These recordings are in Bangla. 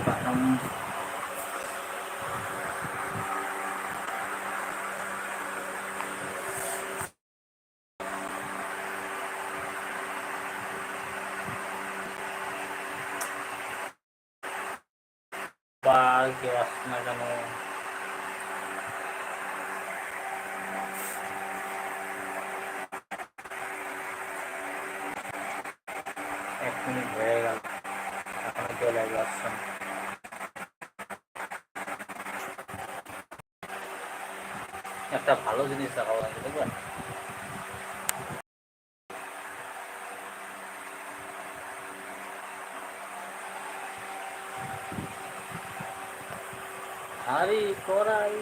কাটাম বা কেউ আসছে না কেন এক মিনিট হয়ে গেল এখন কেউ লাইভে আসছে না একটা ভালো জিনিস দেখাবো দেখবেন হারি করাই।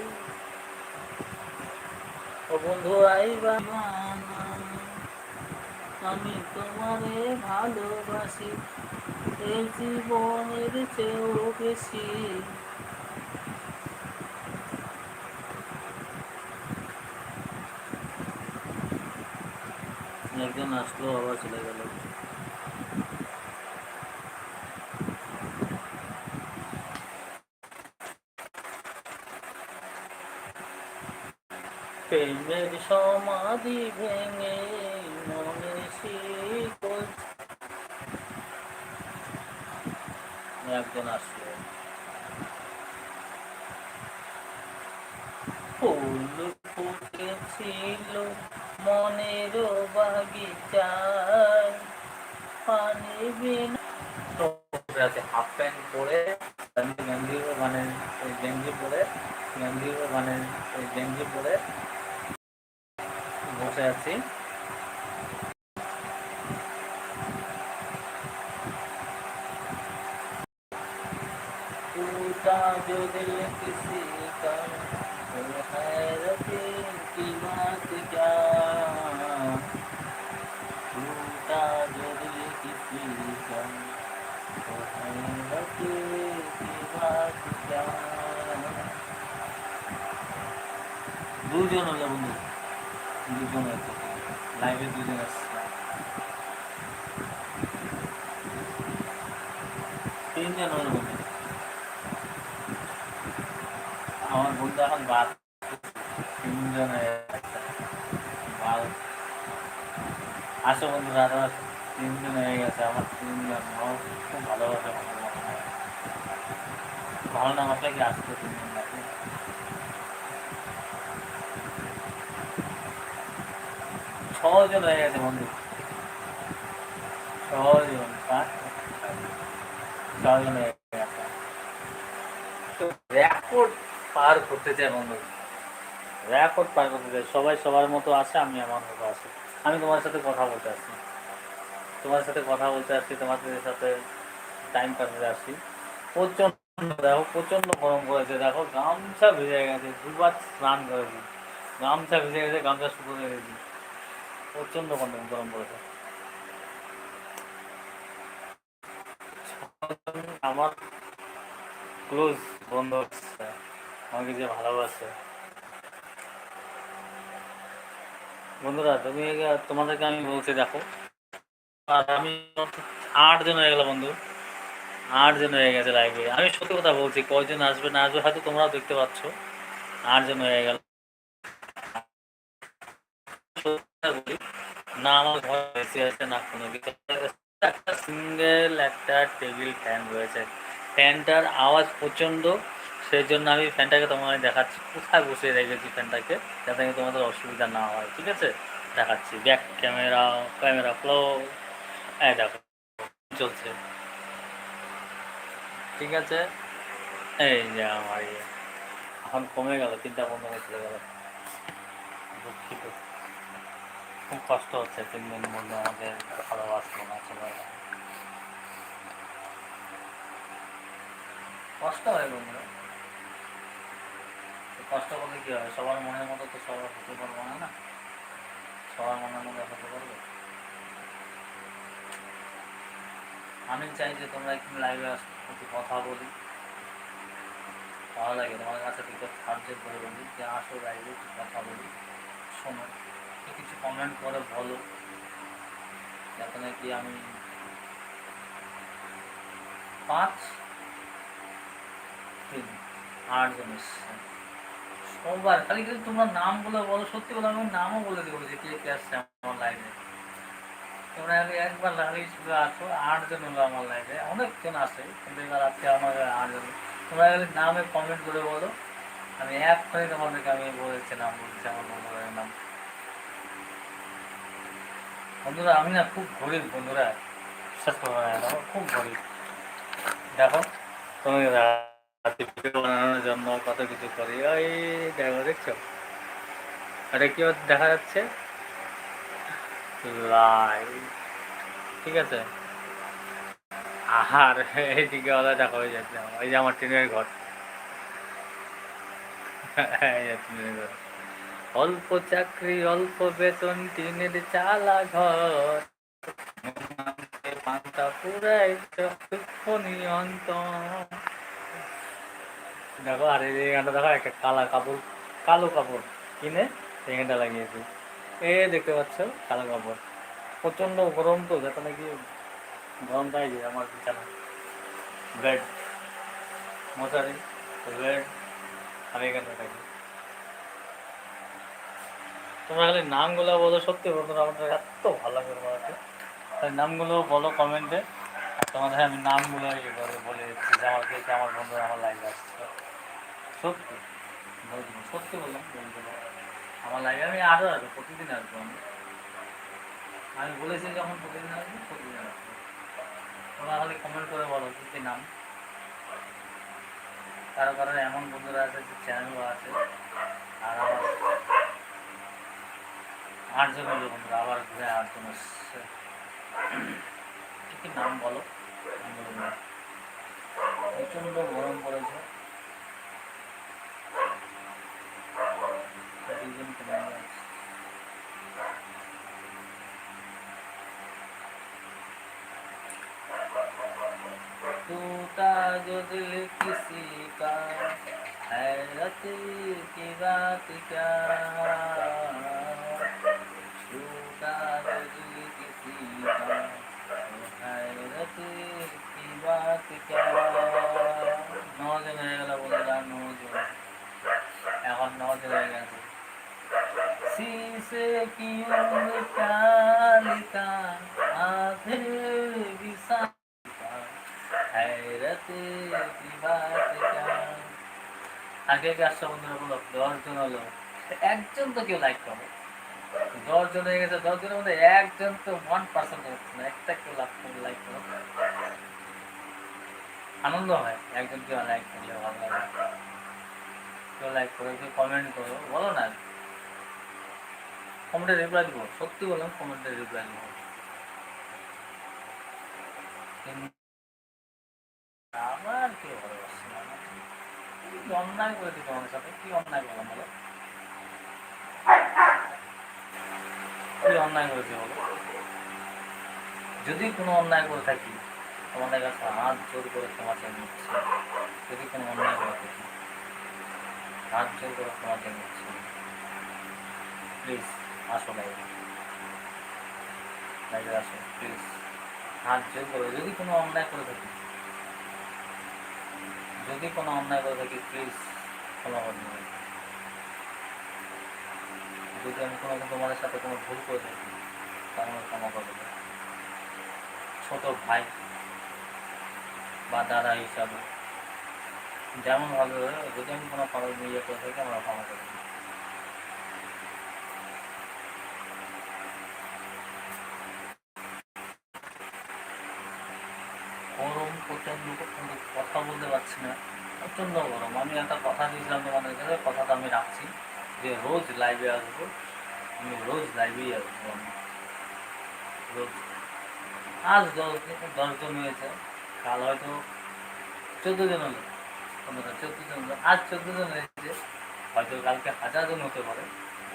ও বন্ধু, আইবা আমি তোমারে ভালোবাসি, এই জীবনের চেয়েও বেশি। একজন আসলো আবার চলে গেল। প্রেমের সমাধি ভেঙে মনে একজন আসলো। ফুল ফুটেছিল। মনের বাগিচায় পানি হাফ প্যান্ট পরে গেঞ্জিও মানে গেঞ্জি মানে পরে মানে পরে বসে আছি। যদি কিসি কারণ দুজন হলো বন্ধু। দুজন আছে লাইভে দুজন আসছে তিনজন বন্ধু। আমার বন্ধু এখন বাদ। তিনজন। বাল আসো বন্ধু, দাদা। তিনজন হয়ে গেছে। আমার তিনজন। খুব ভালোবাসে ভালো না বাসলে কি আসতো তিনজন নাকি ছজন হয়ে গেছে বন্ধু। ছজন পাঁচ ছজন তো রেকর্ড পার করতে চাই বন্ধু। রেকর্ড পার করতে চাই। সবাই সবার মতো আছে, আমি আমার মতো আছি। আমি তোমার সাথে কথা বলতে আসছি। তোমার সাথে কথা বলতে আসছি, তোমাদের সাথে টাইম কাটাতে আসছি। প্রচণ্ড দেখো, প্রচণ্ড গরম করেছে দেখো, গামছা ভিজে গেছে। দুবার স্নান করেছি। গামছা ভিজে গেছে, গামছা শুকিয়ে গেছি। প্রচণ্ড গরম করেছে আমার ক্লোজ বন্ধু হচ্ছে আমাকে যে ভালোবাসে। বন্ধুরা, তুমি তোমাদেরকে আমি বলছি, দেখো। আর আমি আট জন হয়ে গেল বন্ধু। আট জন হয়ে গেছে লাইভে আমি সত্যি কথা বলছি, কয়জন আসবে না আসবে হয়তো তোমরাও দেখতে পাচ্ছ। আট জন হয়ে গেল। না, আমার ঘর বেশি আছে, না কোনো একটা সিঙ্গেল একটা টেবিল ফ্যান রয়েছে। ফ্যানটার আওয়াজ প্রচণ্ড সেই জন্য আমি ফ্যানটাকে দেখাচ্ছি। কোথায় বসিয়ে রেখেছি ফ্যানটাকে? যাতে তোমাদের অসুবিধা না হয়, ঠিক আছে? দেখাচ্ছি। ব্যাক ক্যামেরা ক্যামেরা ফ্লো এই দেখো, চলছে। ঠিক আছে? এই যে আমার ইয়ে। এখন কমে গেল, তিনটা বন্ধ হয়ে চলে গেল। দুঃখিত। খুব কষ্ট হচ্ছে, তিন দিন মধ্যে আমাদের ভালোবাসলো না চলে কষ্ট হয় বন্ধুরা। কষ্ট করলে কি হবে? সবার মনের মতো তো সবার হতে পারব না না? সবার মনের মতো হতে পারবে? আমি চাই যে তোমরা একটু লাইভে একটু কথা বলি। ভালো লাগে। তোমাদের কাছে একটু সাহায্য করে বলি যে আসো লাইভে একটু কথা বলি, শোনো। কিছু কমেন্ট করে, বলো। যাতে নাকি আমি পাঁচ তিন আটজন এসছে। সবার, খালি কিন্তু তোমার নামগুলো বলো, সত্যি বলো, আমি নামও বলে দেবো যে কে কে আসছে আমার লাইনে তোমরা একবার লাইনে শুধু আসো আটজন হলো আমার লাইনে অনেকজন আসে কিন্তু এবার আজকে আমার আটজন তোমরা খালি নামে কমেন্ট করে বলো। আমি এক্ষুনি তোমাদেরকে আমি বলেছি, নাম বলছি, আমার বন্ধুদের নাম। বন্ধুরা, আমি না খুব গরিব বন্ধুরা। বিশ্বাস করব না খুব গরিব। দেখো, তুমি রাতে বানানোর জন্য কত কিছু করি। ওই দেখো, দেখছ? এটা কি দেখা যাচ্ছে? লাইট ঠিক আছে? আর এইদিকে ওরা দেখো, ওই যাচ্ছে এই যে আমার টিনের ঘর। টিনের ঘর। অল্প চাকরি, অল্প বেতন টিনের চালা ঘর। পান্তা পুরাই চক্ষুনি অন্ত দেখো, আর এই জায়গাটা দেখো, একটা কালা কাপড়, কালো কাপড় কিনে এখানটা লাগিয়েছি। এ দেখতে পাচ্ছ, কালো কাপড়। প্রচণ্ড গরম তো, যাতে নাকি গরমটাই যায় আমার বিছানা। বেড মশারি বেড আমি এখানটা থাকি তোমরা খালি নামগুলো বলো সত্যি বন্ধুরা, আমাদের এত ভালো লাগে তোমাদেরকে তাই নামগুলো বলো কমেন্টে তোমাদের আমি নামগুলো ইয়ে করে বলে দিচ্ছি যে আমার কে আমার বন্ধুরা আমার লাইভে আসছে। সত্যি। সত্যি বললাম আমার লাইভে আমি আরও আসব, প্রতিদিন আসব আমি। আমি বলেছি যখন প্রতিদিন আসব প্রতিদিন আসব। তোমরা খালি কমেন্ট করে বলো কি নাম। কারও কারও এমন বন্ধুরা আছে, যে চ্যানেলও আছে। আর আমার আটজন হলো বন্ধুরা আবার ঘুরে আটজন এসছে কি কি নাম বলো নাম বলো না। প্রচণ্ড গরম পড়েছে দুজন কমে গেছে। टूटा जो दिल किसी का हैरत की बात क्या নজন হয়ে গেল বন্ধুরা নজন এখন নজন হয়ে গেছে शीशे की उम्र क्या लिखा आधे विसा हैरत की बात क्या আগে কে আসছে বন্ধুরা বলো দশজন হলো একজন তো কেউ লাইক করো দশজন হয়ে গেছে, দশজনের মধ্যে একজন তো ওয়ান পার্সেন্ট হচ্ছে না, একটা কেউ লাইক লাইক করো। আনন্দ হয়, একজন কেউ লাইক করলে ভালো লাগে কেউ লাইক করো, কেউ কমেন্ট করো, বলো না। কমেন্টে রিপ্লাই দিব, সত্যি বললাম কমেন্টে রিপ্লাই দিব। আমার কেউ ভালোবাসছে না অন্যায় করেছি তোমার সাথে? কি অন্যায় করলাম বলো? কি অন্যায় করেছি বলো যদি কোনো অন্যায় করে থাকি, তোমাদের কাছে হাত জোর করে ক্ষমা চেয়ে নিচ্ছি। যদি কোনো অন্যায় করে থাকি, হাত জোর করে ক্ষমা চেয়ে নিচ্ছি। প্লিজ আসো লাইভে লাইভে আসো প্লিজ হাত জোর করে, যদি কোনো অন্যায় করে থাকি, যদি কোনো অন্যায় করে থাকি প্লিজ ক্ষমা করে দেবে যদি আমি কোনো তোমাদের সাথে কোনো ভুল করে থাকি, তাহলে ক্ষমা করবে ছোট ভাই বা দাদা হিসাবে যেমন ভাবে যদি আমি কোনো খবর নিয়ে করে থাকি, আমরা ক্ষমা করে দেবো গরম প্রচণ্ড কিন্তু কথা বলতে পারছি না প্রচণ্ড গরম আমি একটা কথা দিয়েছিলাম তোমাদের কাছে কথাটা আমি রাখছি যে রোজ লাইভে আসব আমি রোজ লাইভেই আসব আমি রোজ আজ দশ দশজন হয়েছে কাল হয়তো চোদ্দ জন হলো পনেরো চোদ্দ জন আজ চোদ্দ জন হয়েছে হয়তো কালকে হাজার জন হতে পারে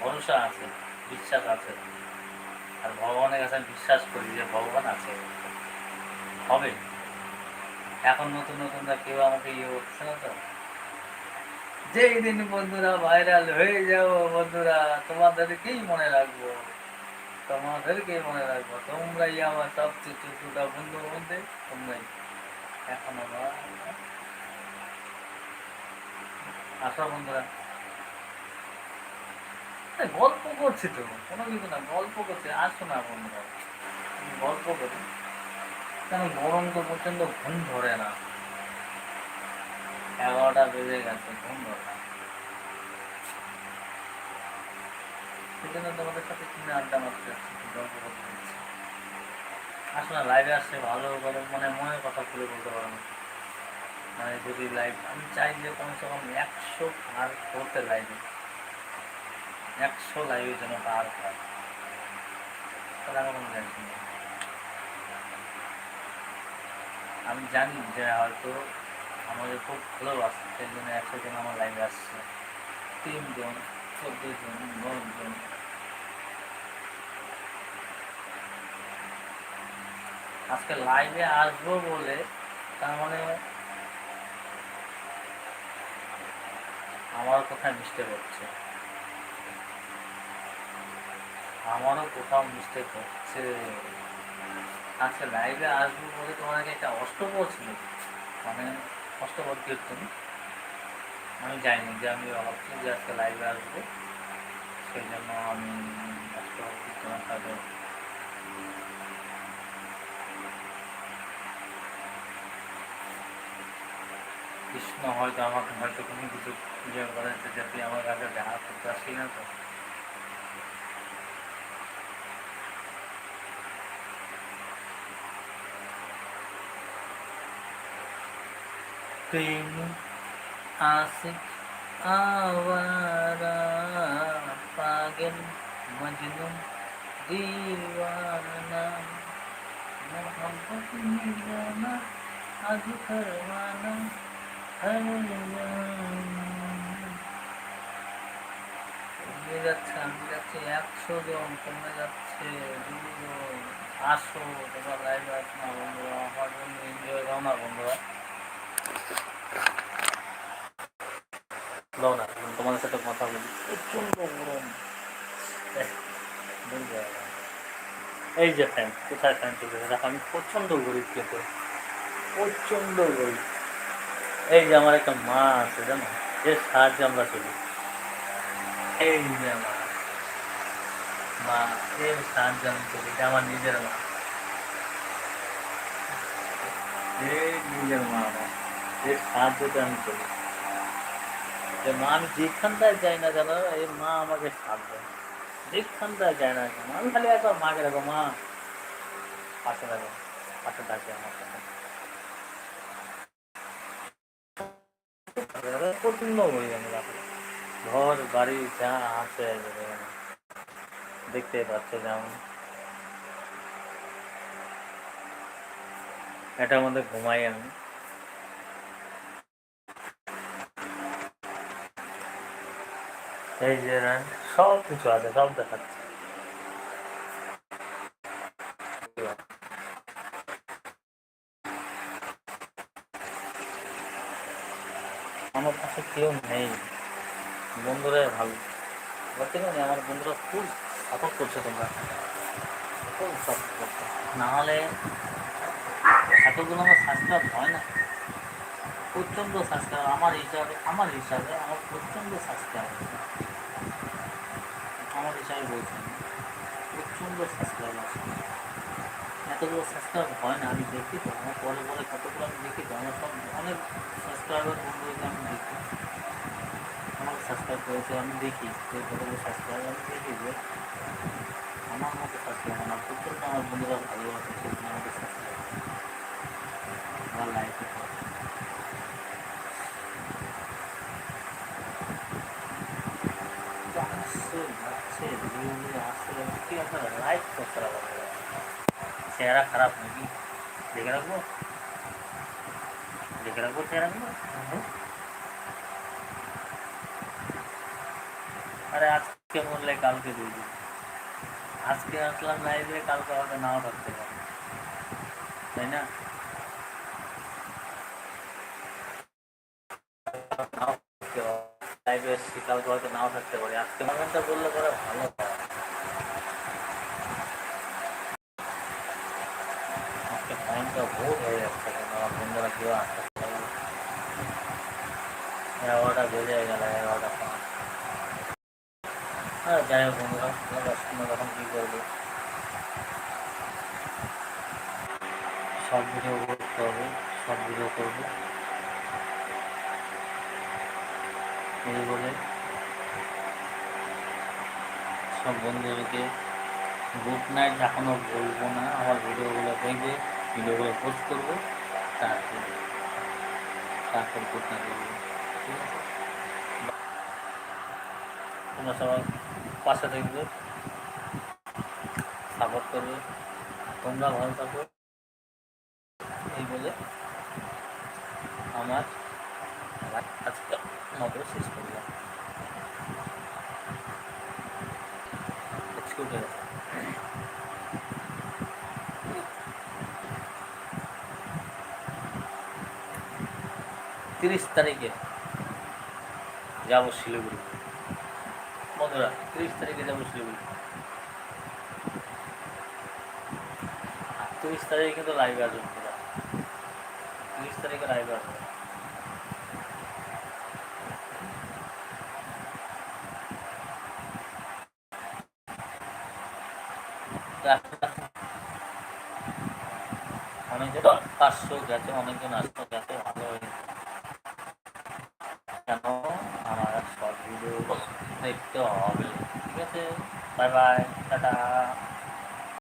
ভরসা আছে বিশ্বাস আছে আর ভগবানের কাছে আমি বিশ্বাস করি যে ভগবান আছে হবে এখন নতুন নতুনরা কেউ আমাকে ইয়ে করছে না তো যেই দিন বন্ধুরা ভাইরাল হয়ে যাব বন্ধুরা, তোমাদেরকেই মনে রাখব। তোমাদেরকেই মনে রাখব। তোমরাই আমার সবচেয়ে চতুর্থ বন্ধুর মধ্যে তোমরাই। এখন আমার আসো বন্ধুরা। গল্প করছি তো। কোনো কিছু না, গল্প করছি। আসো না বন্ধুরা। গল্প করি। কেন গরম তো প্রচণ্ড ঘুম ধরে না। এগারোটা বেজে গেছে, ঘুম ধরে না। সেই জন্য তোমাদের সাথে কিনে আড্ডা মারতে আসলে লাইভে আসছে। ভালো করে মানে মনের কথা খুলে বলতে পারো না। মানে যদি লাইভ আমি চাই যে কমসে কম একশো পার করতে লাইভে একশো লাইভে যেন পার হয়। আমি জানি যে হয়তো আমাদের খুব ভালোবাসে সেই জন্য একশো জন আমার লাইভে আসছে। তিনজন চোদ্দ জন নজন আজকে লাইভে আসব বলে তার মানে আমার কোথায় মিস্টেক হচ্ছে? আমারও কোথাও মিস্টেক হচ্ছে। আজকে লাইভে আসব বলে তোমাকে একটা অষ্টপর ছিল মানে অষ্টপর কীর্তন আমি যাইনি যে আমি ভাবছি যে আজকে লাইভে আসব। সেই জন্য আমি কৃষ্ণ হয়তো আমাকে হয়তো কোনো কিছু ইয়ে করেছে যে তুই আমার কাছে দেখা করতে আসি না তো। প্রেম आशिक आवारा पागल मजनू दीवाना मोहब्बत में जाना आज करवाना हर কমে যাচ্ছে আমি যাচ্ছি একশো জন কমে যাচ্ছে দুজন আসো তোমরা লাইভ আস না বন্ধুরা আমার জন্য এনজয় দাও না বন্ধুরা দাও না তোমাদের সাথে কথা বলি। প্রচণ্ড গরম। এই যে ফ্যান কোথায় ফ্যান চলতেছে দেখো আমি প্রচণ্ড গরিব কিন্তু গরিব। এই যে আমার একটা মা আছে জানো? এর সাহায্যে আমরা চলি। এই যে মা মা এর সাহায্যে আমি চলি। এটা আমার নিজের মা। এই নিজের মা আমার। এর সাহায্যতে আমি চলি যে মা, আমি যেখানটায় যাই না কেন, এই মা আমাকে যেখানটায় যাই না কেন, আমি খালি একবার মাকে মা, পাশে পাশে ডাকে আমার প্রচণ্ড আমি ঘর, বাড়ি, যা আছে। দেখতে পাচ্ছ যেমন। এটার মধ্যে ঘুমাই আমি। এই যে রান সব কিছু আছে, সব দেখাচ্ছে। আমার কাছে কেউ নেই। বন্ধুরাই ভালো। বলতে পারি আমার বন্ধুরা খুব সাপোর্ট করছে তোমরা। খুব সাপোর্ট নাহলে এতগুলো আমার সাবস্ক্রাইব হয় না। প্রচণ্ড সাবস্ক্রাইব আমার হিসাবে আমার হিসাবে আমার প্রচণ্ড সাবস্ক্রাইব আমার হিসাবে বলছেন প্রচণ্ড সাবস্ক্রাইব আছে। এতগুলো সাবস্ক্রাইব হয় না, আমি দেখি তো, আমার পরে পরে কতগুলো আমি দেখি তো, আমার সব অনেক সাবস্ক্রাইবার বন্ধুদেরকে আমি দেখি। আমাকে সাবস্ক্রাইব করেছে, আমি দেখি যে কতগুলো সাবস্ক্রাইব আমি দেখি যে আমার মতো সাবস্ক্রাইব না, প্রচণ্ড আমার বন্ধুরা ভালোবাসে আমাকে সাবস্ক্রাইব আমার লাইফে আসছে যাচ্ছে ধীরে ধীরে আসছে কি আপনারা লাইক করতে হবে চেহারা খারাপ নাকি দেখে রাখব দেখে রাখব চেহারাগুলো আরে আজকে বললে কালকে দিয়ে দিবি আজকে আসলাম লাইভে কালকে হয়তো নাও থাকতে পারে তাই না নাও থাকতে পারে। এসেছি কালকে হয়তো নাও থাকতে পারে। আজকে মোমেন্টটা বললে পরে ভালো হয়ে। যাই হোক সব ভিডিও করতে হবে সব ভিডিও করব। এই বলে। সব বন্ধুদেরকে গুড নাইট এখনও বলব না, আমার ভিডিওগুলো দেখবে, ভিডিওগুলো পোস্ট করব, তারপর তারপর গুড নাইট বলব তোমরা সবাই পাশে থাকবে সাপোর্ট করবে, তোমরা ভালো থাকো, এই বলে আমার আজকে মতো শেষ করলাম তিরিশ তারিখে যাব শিলিগুড়ি। বন্ধুরা, তিরিশ তারিখে যাব শিলিগুড়ি। তিরিশ তারিখে কিন্তু লাইভে আসবেন তিরিশ তারিখে লাইভে আসবেন অনেকজন গেছে অনেকজন আসতো যাতে ভালো কেন? আমার শর্ট ভিডিও দেখতে হবে। ঠিক আছে? Bye bye.